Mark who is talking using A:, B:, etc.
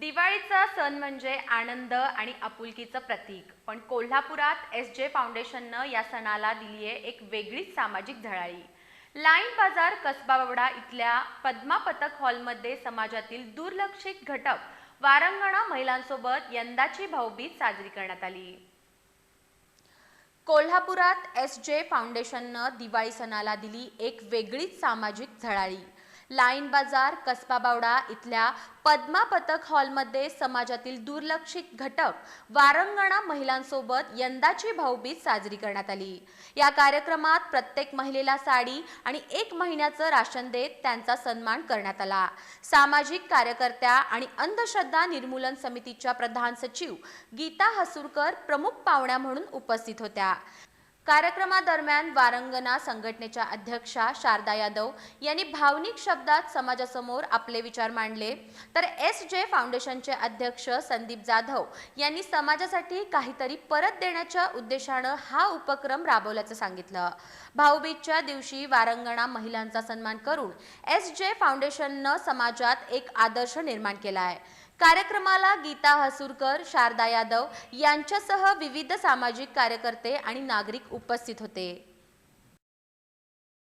A: दिवाळीचा सण म्हणजे आनंद आणि आपुलकीचं प्रतीक. पण कोल्हापुरात एस जे फाउंडेशननं या सणाला दिली आहे एक वेगळीच सामाजिक झळाळी. लाईन बाजार कसबावडा इथल्या पद्मा पथक हॉलमध्ये समाजातील दुर्लक्षित घटक वारंगणा महिलांसोबत यंदाची भाऊबीज साजरी करण्यात आली. कोल्हापुरात एस जे फाउंडेशननं दिवाळी सणाला दिली एक वेगळीच सामाजिक झळाळी. लाईन बाजार कसबा बावडा इथल्या पद्मा पथक हॉलमध्ये समाजातील दुर्लक्षित घटक वारंगणा महिलांसोबत यंदाची भाऊबीज साजरी करण्यात आली. या कार्यक्रमात प्रत्येक महिलेला साडी आणि एक महिन्याचं राशन देत त्यांचा सन्मान करण्यात आला. सामाजिक कार्यकर्त्या आणि अंधश्रद्धा निर्मूलन समितीच्या प्रधान सचिव गीता हसूरकर प्रमुख पाहुण्या म्हणून उपस्थित होत्या. कार्यक्रमादरम्यान वारंगणा संघटनेच्या अध्यक्षा शारदा यादव यांनी भावनिक शब्दात समाजासमोर आपले विचार मांडले. तर एस जे फाउंडेशनचे अध्यक्ष संदीप जाधव यांनी समाजासाठी काहीतरी परत देण्याच्या उद्देशानं हा उपक्रम राबवल्याचं सांगितलं. भाऊबीजच्या दिवशी वारंगणा महिलांचा सन्मान करून एस जे फाउंडेशननं समाजात एक आदर्श निर्माण केला आहे कार्यक्रमाला गीता हसूरकर शारदा यादव यांच्यासह विविध सामाजिक कार्यकर्ते आणि नागरिक उपस्थित होते.